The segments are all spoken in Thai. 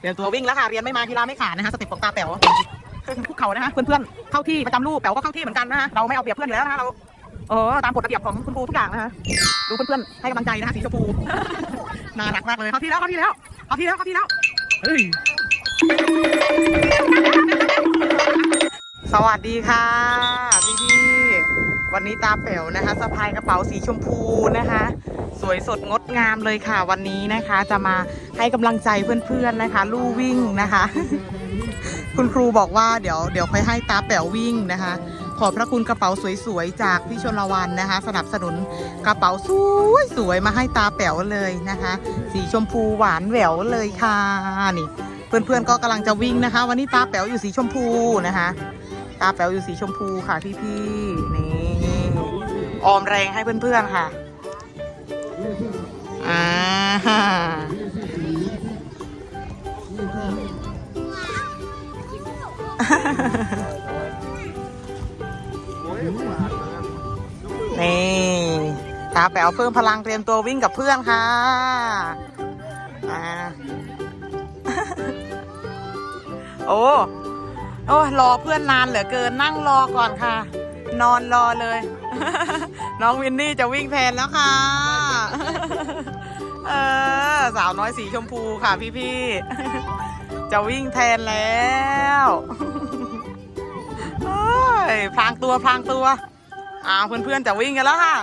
เตรียมตัววิ่งแล้วค่ะ เรียนไม่มากีฬาไม่ขาดนะคะสเต็ปของตาแป๋วคุกเข่านะคะเพื่อนๆเข้าที่ประจำรูปแป๋วก็เข้าที่เหมือนกันนะคะเราไม่เอาเปรียบเพื่อนอยู่แล้วนะคะเราเออตามกฎระเบียบของคุณครูทุกอย่างนะคะดูเพื่อนๆให้กำลังใจนะคะสีชมพูน่ารักมากเลยเข้าที่แล้วเข้าที่แล้วเข้าที่แล้วเข้าที่แล้วเฮ้ยสวัสดีค่ะพี่พี่ๆวันนี้ตาแป๋วนะคะสะพายกระเป๋าสีชมพูนะคะส วยสดงดงามเลยค่ะ วันนี้นะคะ จะมาให้กำลังใจเพื่อนๆนะคะ ลู่วิ่งนะคะ คุณครูบอกว่าเดี๋ยวเดี๋ยวค่อยให้ตาแป๋ววิ่งนะคะ ขอบพระคุณกระเป๋าสวยๆจากพี่ชนละวันนะคะ สนับสนุนกระเป๋าสวยๆมาให้ตาแป๋วเลยนะคะ สีชมพูหวานแหววเลยค่ะนี่ เพื่อนๆก็กำลังจะวิ่งนะคะ วันนี้ตาแป๋วอยู่สีชมพูนะคะ ตาแป๋วอยู่สีชมพูค่ะพี่ๆนี่ออมแรงให้เพื่อนๆค่ะ อ่านี่ตาแป๋วเพิ่มพลังเตรียมตัววิ่งกับเพื่อนค่ะอ่าโอ้โอ้รอเพื่อนนานเหลือเกินนั่งรอก่อนค่ะ นอนรอเลย น้องวินนี่จะวิ่งแทนแล้วค่ะ เออสาวน้อยสีชมพูค่ะพี่ๆ จะวิ่งแทนแล้วเฮ้ยพรางตัวพรางตัวอ้าวเพื่อนๆจะวิ่งกันแล้วค่ะ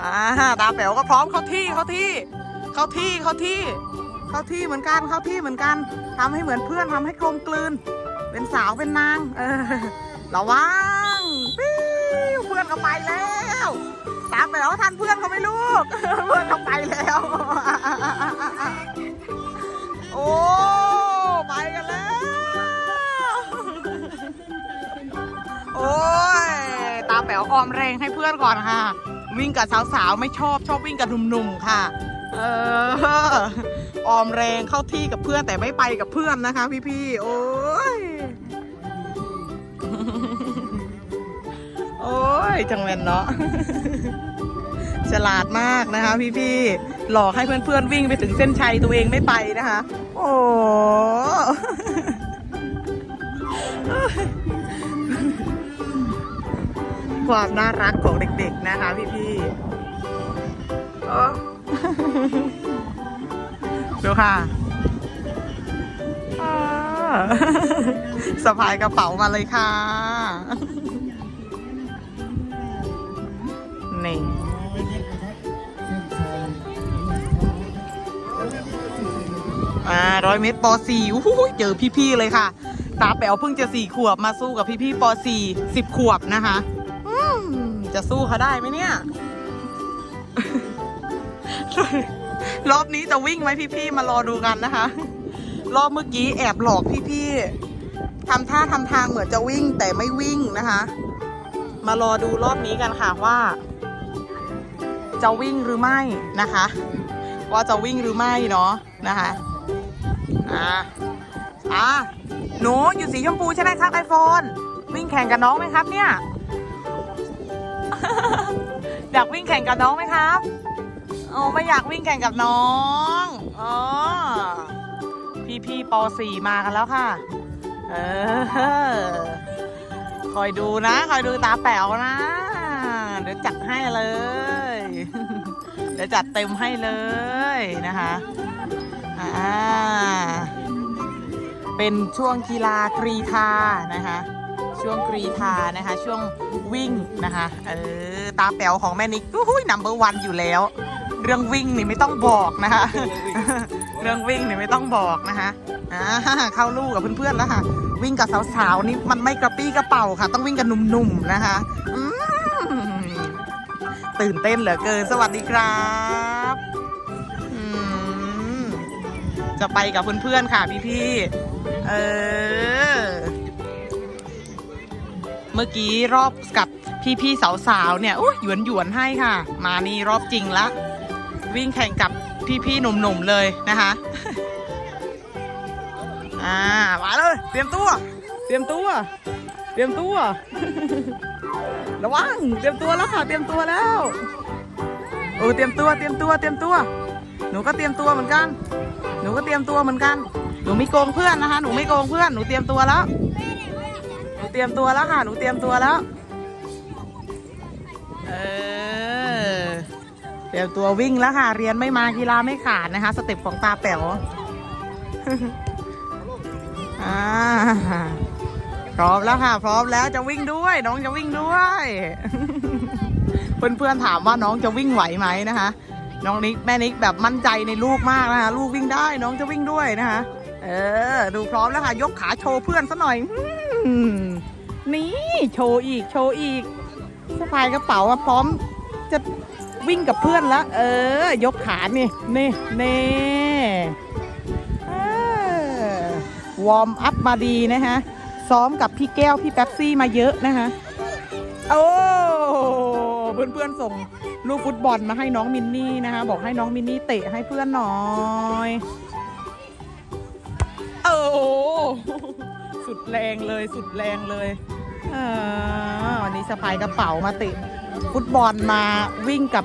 อ่าตาแป๋วก็พร้อมเข้าที่เข้าที่เข้าที่เข้าที่เข้าที่เหมือนกันเข้าที่เหมือนกันทำให้เหมือนเพื่อนทำให้กลมกลืน เป็นสาวเป็นนาง เออระวังเพื่อนเขาไปแล้ว ตาแป๋วทันเพื่อนเขาไม่ลูก รงให้เพื่อนก่อนค่ะ วิ่งกับสาวๆไม่ชอบชอบวิ่งกับหนุ่มๆค่ะ เออออมแรงเข้าที่กับเพื่อนแต่ไม่ไปกับเพื่อนนะคะ พี่ๆโอ้ยโอ้ยจังเวนเนาะฉลาดมากนะคะ พี่ๆหลอกให้เพื่อนๆวิ่งไปถึงเส้นชัยตัวเองไม่ไปนะคะ โอ้ ความน่ารักของเด็กๆนะคะพี่ๆดูค่ะอ่าสะพายกระเป๋ามาเลยค่ะนี่อ่าร้อยเมตรปสี่อู้หูเจอพี่ๆเลยค่ะ ตาแป๋วเพิ่งจะสี่ขวบมาสู้กับพี่ๆปสี่สิบขวบนะคะ จะสู้เขาได้ไหมเนี่ย รอบนี้จะวิ่งไหมพี่ๆมารอดูกันนะคะ รอบเมื่อกี้แอบหลอกพี่ๆทำท่าทำทางเหมือนจะวิ่งแต่ไม่วิ่งนะคะ มารอดูรอบนี้กันค่ะว่า จะวิ่งหรือไม่นะคะ ว่าจะวิ่งหรือไม่เนาะนะคะอ่าอ่าหนูอยู่สีชมพูใช่ไหมครับไอโฟนวิ่งแข่งกับน้องไหมครับเนี่ย อยากวิ่งแข่งกับน้องไหมครับโอ้ไม่อยากวิ่งแข่งกับน้องอ๋อพี่พี่ปสี่มากันแล้วค่ะ เออ คอยดูนะ คอยดูตาแป๋วนะ เดี๋ยวจัดให้เลย เดี๋ยวจัดเต็มให้เลยนะคะอ่าเป็นช่วงกีฬากรีธานะคะ ช่วงกรีธานะคะ ช่วง วิ่งนะคะ เออ ตาแป๋วของแม่นิกอุ้ยนัมเบอร์วันอยู่แล้ว เรื่องวิ่งนี่ไม่ต้องบอกนะคะ เรื่องวิ่งนี่ไม่ต้องบอกนะคะอ่าเข้าลู่กับเพื่อนๆแล้วค่ะ วิ่งกับสาวๆนี่มันไม่กระปี้กระเป๋าค่ะ ต้องวิ่งกับหนุ่มๆนะคะอืมตื่นเต้นเหลือเกิน สวัสดีครับอืมจะไปกับเพื่อนๆค่ะพี่ๆ เออ เมื่อกี้รอบกับพี่ๆสาวๆเนี่ยอุ้ยหยวนหยวนๆให้ค่ะ มานี่รอบจริงละ วิ่งแข่งกับพี่ๆหนุ่มๆเลยนะคะอ่ามาเลยเตรียมตัว เตรียมตัว เตรียมตัว ระวังเตรียมตัวแล้วค่ะ เตรียมตัวแล้วโอ้เตรียมตัวเตรียมตัวเตรียมตัว หนูก็เตรียมตัวเหมือนกัน หนูก็เตรียมตัวเหมือนกัน หนูไม่โกงเพื่อนนะคะ หนูไม่โกงเพื่อน หนูเตรียมตัวแล้ว เตรียมตัวแล้วค่ะ หนูเตรียมตัวแล้ว เออ เตรียมตัววิ่งแล้วค่ะ เรียนไม่มากีฬาไม่ขาดนะคะ สเต็ปของตาแป๋วอ่าพร้อมแล้วค่ะ พร้อมแล้วจะวิ่งด้วย น้องจะวิ่งด้วย เพื่อนๆถามว่าน้องจะวิ่งไหวไหมนะคะ น้องนิกแม่นิกแบบมั่นใจในลูกมากนะคะ ลูกวิ่งได้ น้องจะวิ่งด้วยนะคะ เออ ดูพร้อมแล้วค่ะ ยกขาโชว์เพื่อนซะหน่อย นี่โชว์อีก โชว์อีกสะพายกระเป๋าอะพร้อมจะวิ่งกับเพื่อนแล้ว เออ ยกขานี่ นี่นี่เออวอร์มอัพมาดีนะคะซ้อมกับพี่แก้ว พี่แป๊บซี่มาเยอะนะคะโอ้เพื่อนเพื่อนๆส่งลูกฟุตบอลมาให้น้องมินนี่นะคะ บอกให้น้องมินนี่เตะให้เพื่อนหน่อย โอ้โหสุดแรงเลยสุดแรงเลยอ่าวันนี้สะพายกระเป๋ามาเตะฟุตบอลมาวิ่งกับ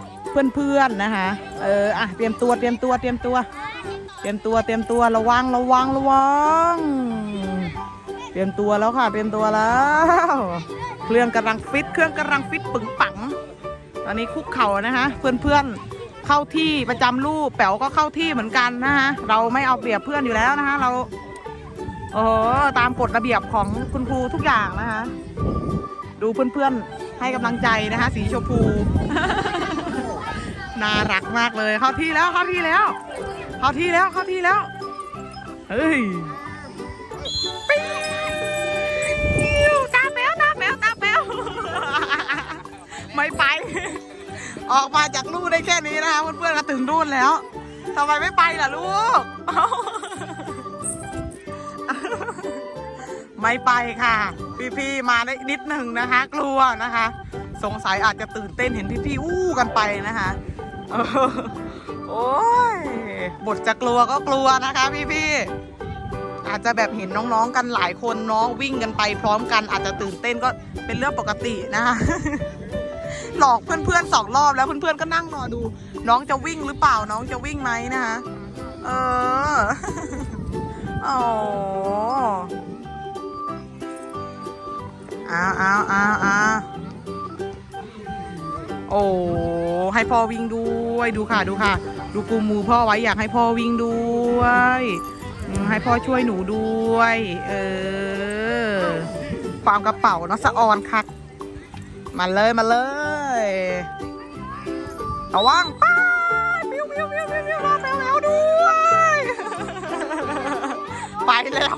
เพื่อนๆนะคะเอออะเตรียมตัวเตรียมตัวเตรียมตัว เตรียมตัวเตรียมตัวระวังระวังระวัง เตรียมตัวแล้วค่ะ เตรียมตัวแล้ว เครื่องกำลังฟิต เครื่องกำลังฟิตปึงปัง ตอนนี้คุกเข่านะคะเพื่อนๆเข้าที่ประจำลูกแป๋วก็เข้าที่เหมือนกันนะคะเราไม่เอาเปรียบเพื่อนอยู่แล้วนะคะเรา โอ้โหตามกฎระเบียบของคุณครูทุกอย่างนะคะ ดูเพื่อนๆให้กำลังใจนะคะ สีชมพูน่ารักมากเลย เข้าที่แล้วเข้าที่แล้ว เข้าที่แล้วเข้าที่แล้วเฮ้ยปิ้วตาแป๋วตาแป๋วตาแป๋วไม่ไป ออกมาจากลู่ได้แค่นี้นะคะเพื่อนๆก็ถึงนู่นแล้วทำไมไม่ไปล่ะลูก ไม่ไปค่ะ พี่ๆมาได้นิดหนึ่งนะคะ กลัวนะคะ สงสัยอาจจะตื่นเต้นเห็นพี่ๆอู้กันไปนะคะโอ้ยบทจะกลัวก็กลัวนะคะ พี่ๆอาจจะแบบเห็นน้องๆกันหลายคนน้องวิ่งกันไปพร้อมกัน อาจจะตื่นเต้นก็เป็นเรื่องปกตินะคะหลอกเพื่อนๆสองรอบแล้วเพื่อนๆก็นั่งรอดู น้องจะวิ่งหรือเปล่าน้องจะวิ่งไหมนะคะเออโอ้ อ้าวอ้าวอ้าวอ้าโอ้ให้พ่อวิ่งด้วยดูค่ะดูค่ะ ดูกูมือพ่อไว้อยากให้พ่อวิ่งด้วย ให้พ่อช่วยหนูด้วย เออความกระเป๋าเนาะสะออนคักมาเลยมาเลยระวังป้าปิ้วปิ้วปิ้วปิ้วปิ้วรอแปลวด้วย ไปแล้ว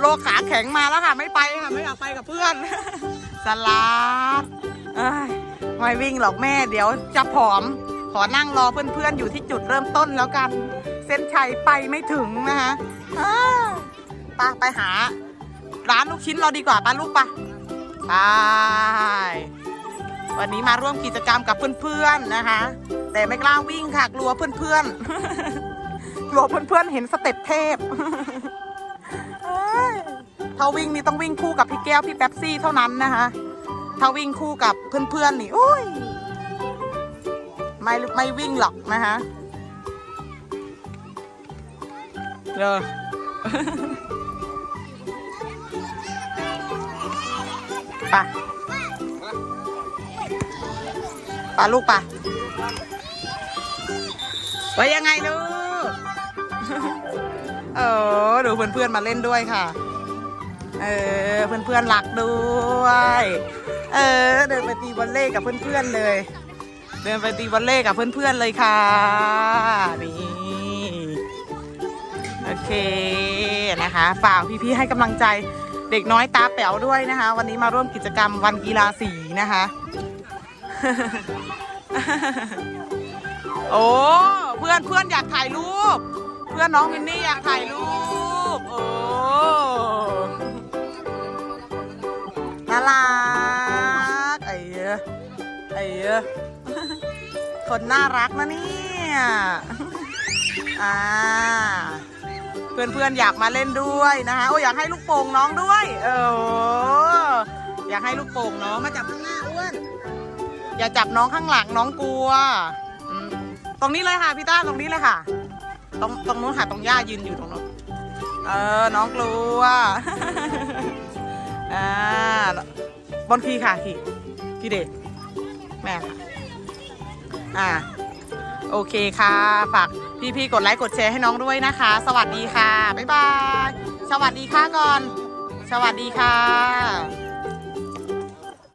โลขาแข็งมาแล้วค่ะ ไม่ไปค่ะ ไม่อยากไปกับเพื่อน สลัดไม่วิ่งหรอกแม่เดี๋ยวจะผอม ขอนั่งรอเพื่อนๆอยู่ที่จุดเริ่มต้นแล้วกัน เส้นชัยไปไม่ถึงนะคะอ้าไปไปหา ร้านลูกชิ้นเราดีกว่าป้าลูกปะไปวันนี้มาร่วมกิจกรรมกับเพื่อนๆนะคะ แต่ไม่กล้าวิ่งค่ะกลัวเพื่อนๆกลัวเพื่อนๆเห็นสเต็ปเทพ ถ้าวิ่งนี่ต้องวิ่งคู่กับพี่แก้วพี่แป๊บซี่เท่านั้นนะคะ ถ้าวิ่งคู่กับเพื่อนๆนี่โอ้ยไม่ไม่วิ่งหรอกนะคะเออไปปลาลูกปะไว้ยังไงลูก เออดูเพื่อนๆมาเล่นด้วยค่ะ เออเพื่อนๆรักด้วย เออ เดินไปตีบอลเล่กับเพื่อนๆเลย เดินไปตีวอลเล่กับเพื่อนๆเลยค่ะนี่โอเคนะคะฝากพี่ๆให้กำลังใจเด็กน้อยตาแป๋วด้วยนะคะ วันนี้มาร่วมกิจกรรมวันกีฬาสีนะคะ โอ้เพื่อนเพื่อนอยากถ่ายรูป เพื่อนน้องมินนี่อยากถ่ายรูป น่ารักไอ้เอ้ยไอ้เอ้ยคนน่ารักนะเนี่ยอ่าเพื่อนๆอยากมาเล่นด้วยนะคะโอ้ยอยากให้ลูกโป่งน้องด้วย เอออยากให้ลูกโป่งน้องมาจับข้างหน้าอ้วนอย่าจับน้องข้างหลังน้องกลัวตรงนี้เลยค่ะพี่ต้าตรงนี้เลยค่ะ ตรงตรงนู้นค่ะตรงย่ายืนอยู่ตรงนู้นเออ น้องกลัว อ่าบนขี่ค่ะขี่ขี่เด็กแม่ค่ะอ่า โอเคค่ะ ฝากพี่ๆ กดไลค์กดแชร์ให้น้องด้วยนะคะ สวัสดีค่ะ บ๊ายบาย สวัสดีค่ะก่อน สวัสดีค่ะ